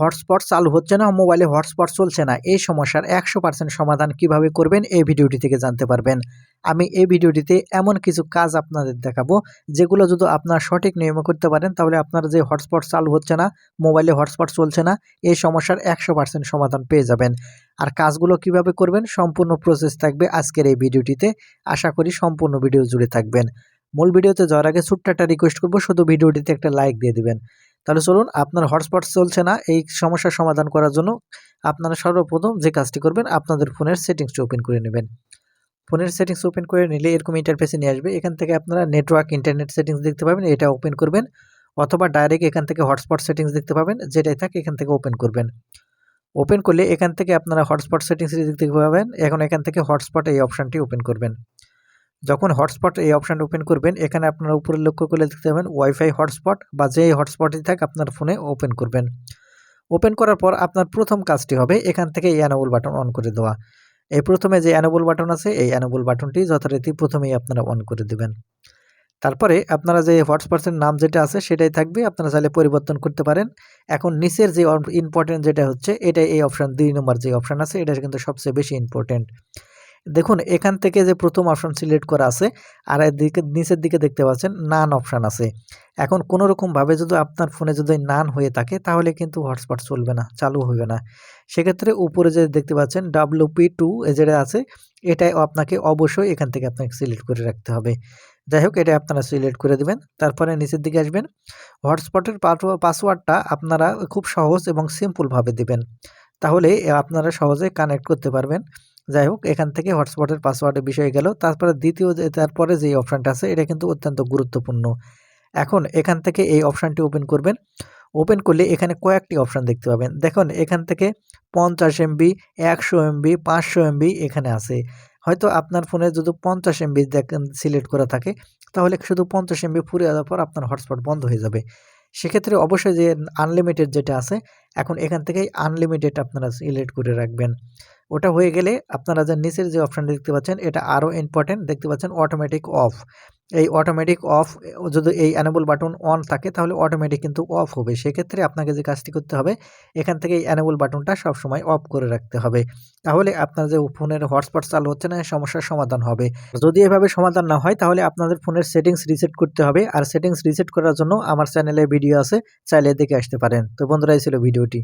Hotspot চালু হচ্ছে না, মোবাইলে হটস্পট চলছে না। এই সমস্যার একশো পার্সেন্ট সমাধান কীভাবে করবেন এই ভিডিওটি থেকে জানতে পারবেন। আমি এই ভিডিওটিতে এমন কিছু কাজ আপনাদের দেখাবো, যেগুলো যদি আপনার সঠিক নিয়মে করতে পারেন, তাহলে আপনার যে হটস্পট চালু হচ্ছে না, মোবাইলে হটস্পট চলছে না, এই সমস্যার একশো পার্সেন্ট সমাধান পেয়ে যাবেন। আর কাজগুলো কীভাবে করবেন, সম্পূর্ণ প্রসেস থাকবে আজকের এই ভিডিওটিতে। আশা করি সম্পূর্ণ ভিডিও জুড়ে থাকবেন। মূল ভিডিওতে যাওয়ার আগে ছোট্ট একটা রিকোয়েস্ট করব, শুধু ভিডিওটিতে একটা লাইক দিয়ে দিবেন। তাহলে চলুন আপনার হটস্পট চলছে না, এই সমস্যার সমাধান করার জন্য আপনারা সর্বপ্রথম যে কাজটি করবেন, আপনাদের ফোনের সেটিংসটি ওপেন করে নেবেন। ফোনের সেটিংস ওপেন করে নিলে এরকম ইন্টারফেসে নিয়ে আসবে, এখান থেকে আপনারা নেটওয়ার্ক ইন্টারনেট সেটিংস দেখতে পাবেন, এটা ওপেন করবেন, অথবা ডাইরেক্ট এখান থেকে হটস্পট সেটিংস দেখতে পাবেন, যেটাই থাকে এখান থেকে ওপেন করবেন। ওপেন করলে এখান থেকে আপনারা হটস্পট সেটিংস দেখতে পাবেন, এখন এখান থেকে হটস্পট এই অপশানটি ওপেন করবেন। যখন হটস্পট এই অপশানটা ওপেন করবেন, এখানে আপনারা উপরে লক্ষ্য করলে দেখতে পাবেন ওয়াইফাই হটস্পট বা যে হটস্পটই থাক আপনার ফোনে ওপেন করবেন। ওপেন করার পর আপনার প্রথম কাজটি হবে এখান থেকে এই অ্যানোবল বাটন অন করে দেওয়া। এই প্রথমে যে অ্যানোবল বাটন আছে, এই অ্যানোবল বাটনটি যথারীতি প্রথমেই আপনারা অন করে দেবেন। তারপরে আপনারা যে হটস্পটের নাম যেটা আছে, সেটাই থাকবে, আপনারা চাইলে পরিবর্তন করতে পারেন। এখন নিচের যে ইম্পর্টেন্ট যেটা হচ্ছে এটাই এই অপশান দুই নম্বর যে অপশান আছে, এটা কিন্তু সবচেয়ে বেশি ইম্পর্টেন্ট দেখুন, এখান থেকে যে প্রথম অপশান সিলেক্ট করা আছে, আর এদিকে নিচের দিকে দেখতে পাচ্ছেন নান অপশান আছে। এখন কোনো রকমভাবে যদি আপনার ফোনে যদি নান হয়ে থাকে, তাহলে কিন্তু হটস্পট চলবে না, চালু হবে না। সেক্ষেত্রে উপরে যে দেখতে পাচ্ছেন ডাব্লিউপি টু যেটা আছে, এটাই আপনাকে অবশ্যই এখান থেকে আপনাকে সিলেক্ট করে রাখতে হবে। যাই হোক, এটা আপনারা সিলেক্ট করে দেবেন, তারপরে নিচের দিকে আসবেন। হটস্পটের পাসওয়ার্ডটা আপনারা খুব সহজ এবং সিম্পলভাবে দেবেন। তাহলে আপনারা সহজে কানেক্ট করতে পারবেন। যাই হোক, এখান থেকে হটস্পটের পাসওয়ার্ডের বিষয় গেল। তারপরে দ্বিতীয় যে, তারপরে যে অপশানটা আছে, এটা কিন্তু অত্যন্ত গুরুত্বপূর্ণ। এখন এখান থেকে এই অপশানটি ওপেন করবেন। ওপেন করলে এখানে কয়েকটি অপশান দেখতে পাবেন। দেখুন, এখান থেকে পঞ্চাশ এমবি একশো এমবি পাঁচশো এমবি এখানে আছে। হয়তো আপনার ফোনে যদি পঞ্চাশ এমবি দেখেন সিলেক্ট করা থাকে, তাহলে শুধু পঞ্চাশ এমবি ফুরে যাওয়ার পর আপনার হটস্পট বন্ধ হয়ে যাবে। সেক্ষেত্রে অবশ্যই যে আনলিমিটেড যেটা আছে, এখন এখান থেকেই আনলিমিটেড আপনারা সিলেক্ট করে রাখবেন। ওটা হয়ে গেলে আপনারা যে নিচের যে অপশানটা দেখতে পাচ্ছেন, এটা আরও ইম্পর্টেন্ট দেখতে পাচ্ছেন অটোমেটিক অফ এই অটোমেটিক অফ যদি এই অ্যানেবল বাটন অন থাকে, তাহলে অটোমেটিক কিন্তু অফ হবে। সেক্ষেত্রে আপনাকে যে কাজটি করতে হবে, এখান থেকে এই অ্যানেবল বাটনটা সবসময় অফ করে রাখতে হবে। তাহলে আপনার যে ফোনের হটস্পট চালু হচ্ছে না, সমস্যার সমাধান হবে। যদি এভাবে সমাধান না হয়, তাহলে আপনাদের ফোনের সেটিংস রিসেট করতে হবে। আর সেটিংস রিসেট করার জন্য আমার চ্যানেলে ভিডিও আছে, চাইলে দেখে আসতে পারেন। তো বন্ধুরা, এই ছিল ভিডিওটি।